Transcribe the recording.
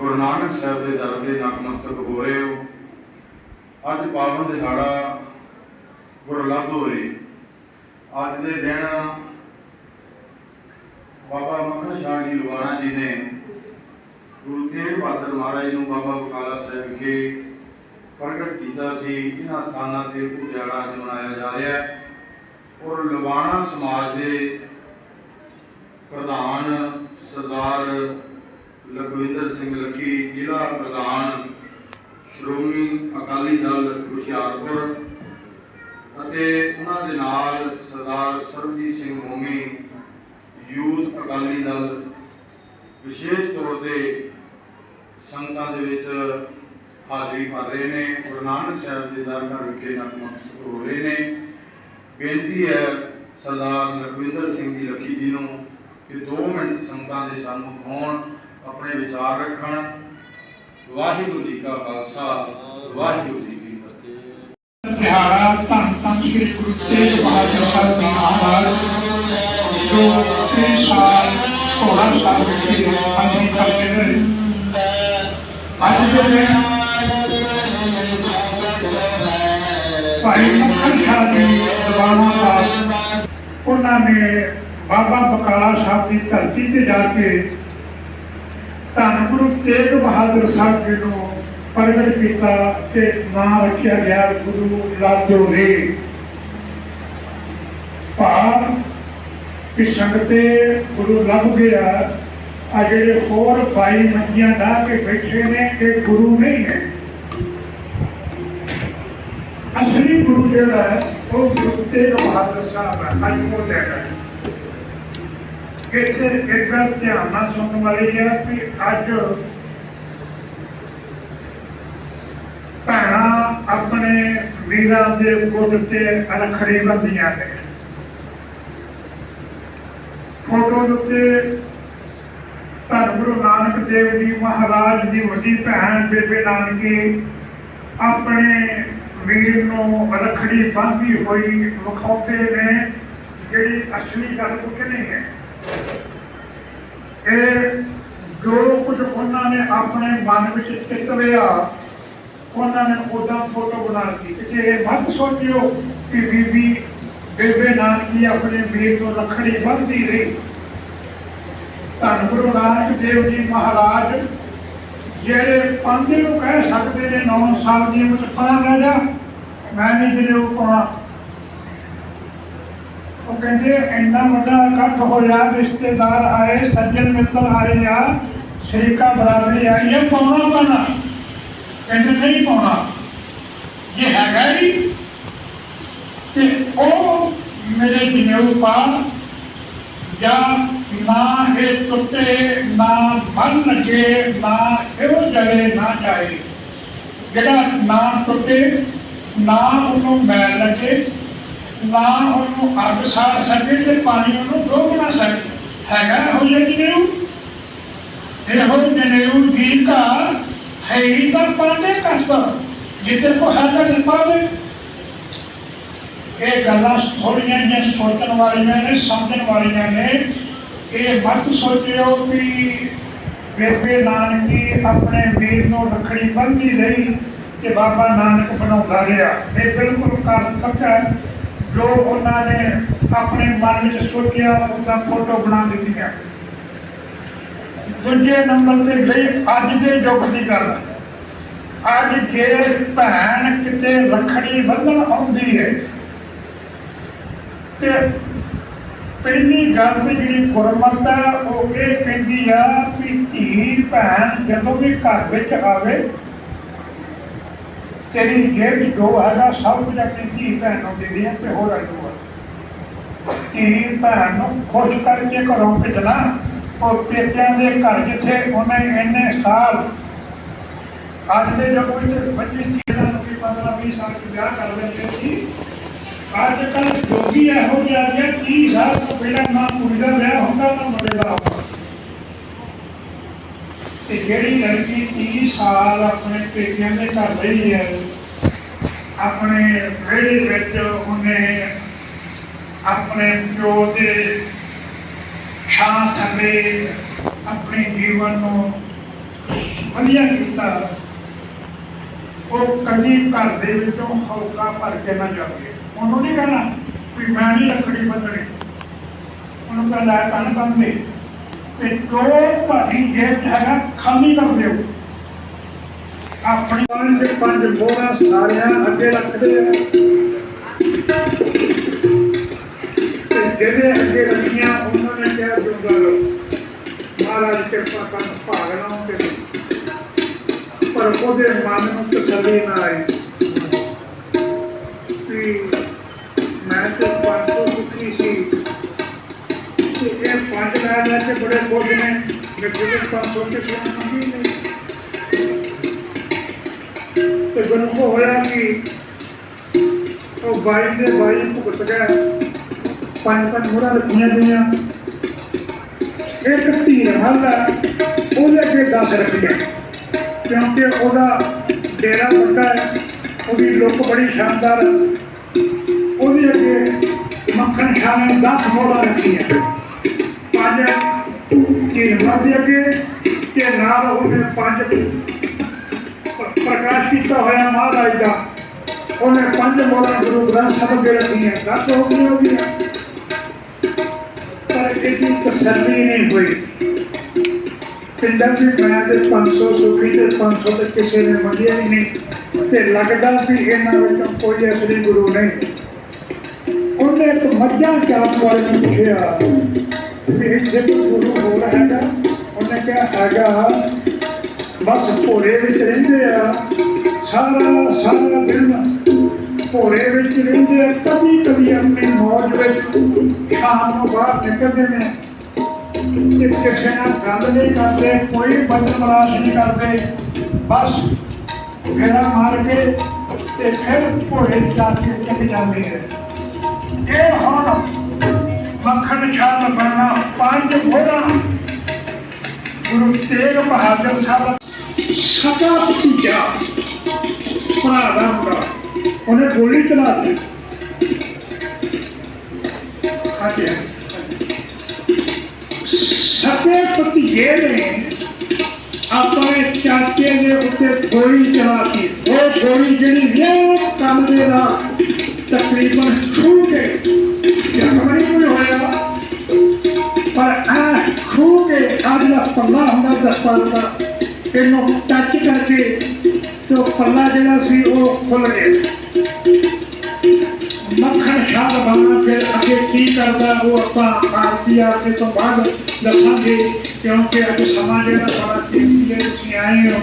ਗੁਰੂ ਨਾਨਕ ਸਾਹਿਬ ਦੇ ਦਰ ਦੇ ਨਤਮਸਤਕ ਹੋ ਰਹੇ ਹੋ। ਅੱਜ ਪਾਵਨ ਦਿਹਾੜਾ ਗੁਰਲੱਭ ਹੋ ਰਹੀ। ਅੱਜ ਦੇ ਦਿਨ ਬਾਬਾ ਮੱਖਣ ਸ਼ਾਹ ਜੀ ਲੁਬਾਣਾ ਜੀ ਨੇ ਗੁਰੂ ਤੇਗ ਬਹਾਦਰ ਮਹਾਰਾਜ ਨੂੰ ਬਾਬਾ ਬਕਾਲਾ ਸਾਹਿਬ ਵਿਖੇ ਪ੍ਰਗਟ ਕੀਤਾ ਸੀ। ਇਹਨਾਂ ਸਥਾਨਾਂ ਤੇ ਪੁਜਾੜਾ ਅੱਜ ਮਨਾਇਆ ਜਾ ਰਿਹਾ ਹੈ। ਔਰ ਲੁਬਾਣਾ ਸਮਾਜ ਦੇ ਪ੍ਰਧਾਨ ਸਰਦਾਰ ਲਖਵਿੰਦਰ ਸਿੰਘ ਲੱਖੀ ਜ਼ਿਲ੍ਹਾ ਪ੍ਰਧਾਨ, ਸ਼੍ਰੋਮਣੀ ਅਕਾਲੀ ਦਲ ਹੁਸ਼ਿਆਰਪੁਰ ਅਤੇ ਉਹਨਾਂ ਦੇ ਨਾਲ ਸਰਦਾਰ ਸਰਬਜੀਤ ਸਿੰਘ ਹੋਮੀ ਯੂਥ ਅਕਾਲੀ ਦਲ। ਵਿਸ਼ੇਸ਼ ਤੌਰ ਤੇ ਸੰਗਤਾਂ ਦੇ ਵਿੱਚ ਹਾਜ਼ਰੀ ਭਰ ਰਹੇ ਨੇ, ਗੁਰੂ ਨਾਨਕ ਸਾਹਿਬ ਦੇ ਦਰ ਘਰ ਵਿਖੇ ਨਤਮਸਤਕ ਹੋ ਰਹੇ ਨੇ। ਬੇਨਤੀ ਹੈ ਸਰਦਾਰ ਲਖਵਿੰਦਰ ਸਿੰਘ ਜੀ ਲੱਖੀ ਜੀ ਨੂੰ ਕਿ 2 ਮਿੰਟ ਸੰਗਤਾਂ ਦੇ ਸਨਮੁਖ ਹੋਣ ਆਪਣੇ ਵਿਚਾਰ ਰੱਖਣ। ਵਾਹਿਗੁਰੂ ਜੀ ਕਾ ਖਾਲਸਾ, ਵਾਹਿਗੁਰੂ ਜੀ ਕੀ ਫਤਿਹ। ਤਿਹਾੜਾ ਧੰਨ ਧੰਨ ਸ੍ਰੀ ਗੁਰੂ ਤੇਗ ਬਹਾਦਰ ਸਾਹਿਬ ਮਹਾਰਾਜ, ਜੋ ਇਸ ਸਾਲ ਘੋੜਾ ਸਾਹਿਬ ਵਿਖੇ ਅੰਮ੍ਰਿਤ ਕਰਦੇ ਰਹੇ। ਅੱਜ ਦੇ ਦਿਨ ਭਾਈ ਮੱਖਣ ਸ਼ਾਹ ਜੀ ਦਵਾਨਾ ਸਾਹਿਬ, ਉਹਨਾਂ ਨੇ ਬਾਬਾ ਬਕਾਲਾ ਸਾਹਿਬ ਦੀ ਧਰਤੀ ਤੇ ਜਾ ਕੇ ਧੰਨ ਗੁਰੂ ਤੇਗ ਬਹਾਦਰ ਸਾਹਿਬ ਜੀ ਨੂੰ ਪ੍ਰਗਟ ਕੀਤਾ ਤੇ ਨਾਮ ਰੱਖਿਆ ਗਿਆ ਗੁਰੂ ਲਾਜੋ ਰੇ ਭਾਵ ਕਿ ਸੰਗਤੇ ਗੁਰੂ ਲੱਭ ਗਿਆ। ਆ ਜਿਹੜੇ ਹੋਰ ਭਾਈ ਮੰਜੀਆਂ ਢਾ ਕੇ ਬੈਠੇ ਨੇ, ਇਹ ਗੁਰੂ ਨਹੀਂ ਹੈ। ਅਸਲੀ ਗੁਰੂ ਜਿਹੜਾ ਹੈ, ਉਹ ਗੁਰੂ ਤੇਗ ਬਹਾਦਰ ਸਾਹਿਬ ਹੈ ਅੱਜ ਉਹ ਇੱਥੇ ਇੱਕ ਗੱਲ ਧਿਆਨ ਨਾਲ ਸੁਣਨ ਵਾਲੀ ਹੈ ਕਿ ਅੱਜ ਭੈਣਾਂ ਆਪਣੇ ਵੀਰਾਂ ਦੇ ਗੁੱਟ ਤੇ ਅਲਖੜੀ ਬੰਦੀਆਂ ਨੇ। ਫੋਟੋ ਉੱਤੇ ਧੰਨ ਗੁਰੂ ਨਾਨਕ ਦੇਵ ਜੀ ਮਹਾਰਾਜ ਦੀ ਵੱਡੀ ਭੈਣ ਬੇਬੇ ਨਾਨਕੀ ਆਪਣੇ ਵੀਰ ਨੂੰ ਅਲਖੜੀ ਬੰਨ੍ਹਦੀ ਹੋਈ ਵਿਖਾਉਂਦੇ ਨੇ, ਜਿਹੜੀ ਅਸਲੀ ਗੱਲ ਕੁਝ ਨਹੀਂ ਹੈ। ਇਹ ਜੋ ਕੁਝ ਉਹਨਾਂ ਨੇ ਆਪਣੇ ਮਨ ਵਿੱਚ ਚਿੱਤ ਲਿਆ, ਉਹਨਾਂ ਨੇ ਉਦਾਂ ਫੋਟੋ ਬਣਾ ਦਿੱਤੀ। ਕਿਸੇ ਇਹ ਮਤ ਸੋਚਿਓ ਕਿ ਬੀਬੀ ਬੇਬੇ ਨਾਨਕੀ ਆਪਣੇ ਵੀਰ ਨੂੰ ਰੱਖੜੀ ਬੰਨ੍ਹਦੀ ਰਹੀ। ਧੰਨ ਗੁਰੂ ਨਾਨਕ ਦੇਵ ਜੀ ਮਹਾਰਾਜ, ਜਿਹੜੇ ਪੰਦੇ ਨੂੰ ਕਹਿ ਸਕਦੇ ਨੇ 9 ਸਾਲ ਦੀ ਉਮਰ ਚ ਪੜਾ ਰਹਿ ਜਾ ਮੈਂ ਨਹੀਂ ਜਿਹੜੇ ਉਹ ਪਾਉਣਾ। ਉਹ ਕਹਿੰਦੇ, ਇੰਨਾ ਵੱਡਾ ਇਕੱਠ ਹੋਇਆ, ਰਿਸ਼ਤੇਦਾਰ ਆਏ ਸੱਜਣ ਮਿੱਤਰ ਆਏ ਆ, ਸ਼ਰੀਕਾ ਬਰਾਦਰੀ ਆਈ ਹੈ ਪਾਉਣਾ ਪੈਣਾ। ਕਹਿੰਦੇ, ਨਹੀਂ ਪਾਉਣਾ। ਇਹ ਹੈਗਾ ਹੀ ਤੇ ਉਹ ਮੇਰੇ ਜਨੇਊ ਪਾ ਜਾਂ ਨਾ ਇਹ ਟੁੱਟੇ, ਨਾ ਬੰਨ ਲੱਗੇ, ਨਾ ਇਹੋ ਜਲੇ ਨਾ ਜਾਏ। ਜਿਹੜਾ ਨਾ ਟੁੱਟੇ, ਨਾ ਉਹਨੂੰ ਮੈਲ ਲੱਗੇ ਨਾ ਉਹਨੂੰ ਅੱਗ ਸਾੜ ਸਕੇ ਤੇ ਪਾਣੀ ਉਹਨੂੰ ਰੋਕ ਨਾ ਸਕੇ। ਹੈਗਾ ਹੋ ਜੇ ਜਨੇਊ ਇਹੋ ਜਨੇਊ ਦੀ ਘਰ ਹੈ ਤਾਂ ਪਾਣੇ ਕਸਤਾ ਜਿੱਤੇ ਕੋ ਹੈਗਾ ਤੇ ਇਹ ਗੱਲਾਂ ਥੋੜੀਆਂ ਜਿਹੀਆਂ ਸੋਚਣ ਵਾਲੀਆਂ ਨੇ, ਸਮਝਣ ਵਾਲੀਆਂ ਨੇ। ਇਹ ਮਤ ਸੋਚਿਓ ਕਿ ਬੇਬੇ ਨਾਨਕੀ ਆਪਣੇ ਵੀਰ ਨੂੰ ਰੱਖੜੀ ਬੰਨ੍ਹਦੀ ਰਹੀ ਤੇ ਬਾਬਾ ਨਾਨਕ ਬਣਾਉਂਦਾ ਰਿਹਾ। ਇਹ ਬਿਲਕੁਲ ਕਰ ਪੱਕਾ ਹੈ। ਜੋ ਉਹਨਾਂ ਨੇ ਆਪਣੇ ਮਨ ਵਿੱਚ ਸੋਚਿਆ, ਉਹਦਾ ਫੋਟੋ ਬਣਾ ਦਿੱਤੀਆਂ ਦੂਜੇ ਨੰਬਰ ਤੇ ਗਈ, ਅੱਜ ਦੇ ਯੁੱਗ ਦੀ ਗੱਲ। ਅੱਜ ਜੇ ਭੈਣ ਕਿਤੇ ਰੱਖੜੀ ਬੰਨ੍ਹਣ ਆਉਂਦੀ ਹੈ, ਤੇ ਪਹਿਲੀ ਗੱਲ ਤੇ ਜਿਹੜੀ ਗੁਰਮਤ ਉਹ ਇਹ ਕਹਿੰਦੀ ਆ ਕਿ ਧੀ ਭੈਣ ਜਦੋਂ ਵੀ ਘਰ ਵਿੱਚ ਆਵੇ ਤੇਰੀ ਜੇਬ 'ਚ ਜੋ ਹੈਗਾ, ਸਭ ਕੁਝ ਆਪਣੀ ਧੀ ਭੈਣ ਨੂੰ ਦੇ ਦੇ ਤੇ ਹੋਰ ਆਜੂਗਾ ਧੀ ਭੈਣ ਨੂੰ ਖੁਸ਼ ਕਰਕੇ ਘਰੋਂ ਭੇਜਣਾ। ਉਹ ਪੇਕਿਆਂ ਦੇ ਘਰ ਜਿੱਥੇ ਉਹਨੇ ਇੰਨੇ ਸਾਲ, ਅੱਜ ਦੇ ਯੁੱਗ ਵਿੱਚ ਬੱਚੇ ਚੀਜ਼ਾਂ ਨੂੰ ਵੀ 15 20 ਸਾਲ ਵਿਆਹ ਕਰ ਲੈਂਦੇ ਸੀ। ਅੱਜ ਕੱਲ ਜੋਗੀ ਇਹੋ ਜਿਹਾ ਆ 30 ਸਾਲ ਤੋਂ ਪਹਿਲਾਂ ਨਾ ਕੁੜੀ ਦਾ ਵਿਆਹ ਹੁੰਦਾ, ਨਾ ਮੁੰਡੇ ਦਾ ਤੇ ਜਿਹੜੀ ਲੜਕੀ 30 ਸਾਲ ਆਪਣੇ ਪੇਕਿਆਂ ਦੇ ਘਰ ਰਹੀ ਹੈ, ਆਪਣੇ ਵਿਹੜੇ ਵਿੱਚ ਉਹਨੇ ਆਪਣੇ ਪਿਓ ਦੇ ਛਾਂ ਥੱਲੇ ਆਪਣੇ ਜੀਵਨ ਨੂੰ ਵਧੀਆ ਕੀਤਾ। ਉਹ ਕਦੀ ਘਰ ਦੇ ਵਿੱਚੋਂ ਹੌਕਾ ਭਰ ਕੇ ਨਾ ਜਾਵੇ। ਉਹਨੂੰ ਨਹੀਂ ਕਹਿਣਾ ਵੀ ਮੈਂ ਨਹੀਂ ਲੱਕੜੀ ਬੰਨਣੀ। ਉਹਨੂੰ ਕਹਿੰਦਾ ਲੈ ਕੰਨ ਬੰਨ ਦੇ। ਤੇ ਜੋ ਤੁਹਾਡੀ ਜੇਬ ਹੈਗਾ, ਖਾਲੀ ਕਰ ਦਿਓ। ਆਪਣੀ ਪੰਜ ਪੰਜ ਮੋਹਰਾਂ ਸਾਰਿਆਂ ਅੱਗੇ ਰੱਖਦੇ ਆ ਤੇ ਜਿਹੜੇ ਅੱਗੇ ਰੱਖੀਆਂ, ਉਹਨਾਂ ਨੇ ਕਿਹਾ ਜੁਗਾ ਲੋ ਮਹਾਰਾਜ ਕਿਰਪਾ ਕਰਨ ਭਾਗ ਨਾ ਤੇ ਪਰ ਉਹਦੇ ਮਨ ਨੂੰ ਤਸੱਲੀ ਨਾ ਆਈ। ਤੇ ਗੁਰੂ ਕੋ ਹੋਇਆ ਕਿ ਉਹ ਬਾਈ ਦੇ ਬਾਈ ਭੁਗਤ ਗਏ ਪੰਜ ਪੰਜ ਮੁਹਰਾਂ ਰੱਖੀਆਂ ਗਈਆਂ। ਇੱਕ ਧੀਰ ਹੱਲ ਉਹਦੇ ਅੱਗੇ 10 ਰੱਖੀਆਂ। ਕਿਉਂਕਿ ਉਹਦਾ ਡੇਰਾ ਵੱਡਾ ਹੈ, ਉਹਦੀ ਲੁੱਕ ਬੜੀ ਸ਼ਾਨਦਾਰ ਉਹਦੇ ਅੱਗੇ ਮੱਖਣ ਸ਼ਾਹ ਨੇ 10 ਮੋਹਰਾਂ ਰੱਖੀਆਂ। ਪੰਜ ਧੀਰ ਦੇ ਅੱਗੇ ਤੇ ਨਾਲ ਉਹਨੇ ਪੰਜ ਪ- ਪ੍ਰਕਾਸ਼ ਕੀਤਾ ਹੋਇਆ ਮਹਾਰਾਜ ਦਾ। ਉਹਨੇ ਪੰਜ ਮੋਹਰਾਂ ਗੁਰੂ ਗ੍ਰੰਥ ਸਾਹਿਬ ਦੇ ਰੱਖੀਆਂ 10 ਹੋ ਗਈਆਂ ਉਹਦੀਆਂ ਪਰ ਇਹਦੀ ਤਸੱਲੀ ਨਹੀਂ ਹੋਈ। ਕਹਿੰਦਾ ਵੀ ਮੈਂ ਤੇ 500 ਸੁਖੀ ਤੇ 500 ਤੇ ਕਿਸੇ ਨੇ ਮੰਗਿਆ ਹੀ ਨਹੀਂ ਤੇ ਲੱਗਦਾ ਵੀ ਇਹਨਾਂ ਵਿੱਚੋਂ ਕੋਈ ਅਸਲੀ ਗੁਰੂ ਨਹੀਂ। ਉਹਨੇ ਇੱਕ ਮੱਝਾਂ ਚਾਪ ਵਾਲੇ ਨੂੰ ਪੁੱਛਿਆ ਵੀ ਇੱਥੇ ਕੋਈ ਗੁਰੂ ਹੋਰ ਹੈਗਾ ਉਹਨੇ ਕਿਹਾ ਹੈਗਾ ਬਸ ਭੋਰੇ ਵਿੱਚ ਰਹਿੰਦੇ ਆ ਸਾਰਾ ਸਾਰਾ ਦਿਨ ਭੋਰੇ ਵਿੱਚ ਰਹਿੰਦੇ ਆ ਕਦੀ ਕਦੀ ਆਪਣੀ ਮੌਜ ਵਿੱਚ ਸ਼ਾਮ ਨੂੰ ਬਾਹਰ ਨਿਕਲਦੇ ਨੇ ਤੇ ਕਿਸੇ ਨਾਲ ਗੱਲ ਨਹੀਂ ਕਰਦੇ ਕੋਈ ਬੰਦ ਮਰਾਸ਼ ਨਹੀਂ ਕਰਦੇ ਬਸ ਫੇਰਾ ਮਾਰ ਕੇ ਤੇ ਫਿਰ ਭੋਰੇ ਜਾ ਕੇ ਚਲੇ ਜਾਂਦੇ ਹੈ ਇਹ ਹੁਣ ਮੱਖਣ ਛਾਲ ਬਣਨਾ ਪੰਜ ਮੋਹਰਾਂ ਗੁਰੂ ਤੇਗ ਬਹਾਦਰ ਸਾਹਿਬ ਸਦਾ ਭਤੀਜਾ, ਭਰਾ ਦਾ ਮੁੰਡਾ। ਉਹਨੇ ਗੋਲੀ ਚਲਾ ਦਿੱਤੀ। ਹਾਂਜੀ ਸਕੇ ਭਤੀਜੇ ਨੇ ਆਪਣੇ ਚਾਚੇ ਦੇ ਉੱਤੇ ਗੋਲੀ ਚਲਾਤੀ ਉਹ ਗੋਲੀ ਜਿਹੜੀ ਇਹ ਕੰਮ ਦੇ ਨਾਲ ਤਕਰੀਬਨ ਛੂ ਕੇ ਜ਼ਖਮ ਖੂ ਪੱਲਾ ਹੁੰਦਾ ਦਸਤਾਰ ਦਾ। ਇਹਨੂੰ ਟੱਚ ਕਰਕੇ ਤੇ ਉਹ ਪੱਲਾ ਜਿਹੜਾ ਸੀ ਉਹ ਖੁੱਲ ਗਿਆ। ਮੱਖਣ ਸ਼ਾਹ ਬਣਾ ਫਿਰ ਅੱਗੇ ਕੀ ਕਰਦਾ ਉਹ ਆਪਾਂ ਆਰਤੀ ਆਰਤੀ ਤੋਂ ਬਾਅਦ ਦੱਸਾਂਗੇ, ਕਿਉਂਕਿ ਅੱਜ ਸਮਾਂ ਜਿਹੜਾ ਬੜਾ ਕੀਮਤੀ ਹੈ ਤੁਸੀਂ ਆਏ ਹੋ।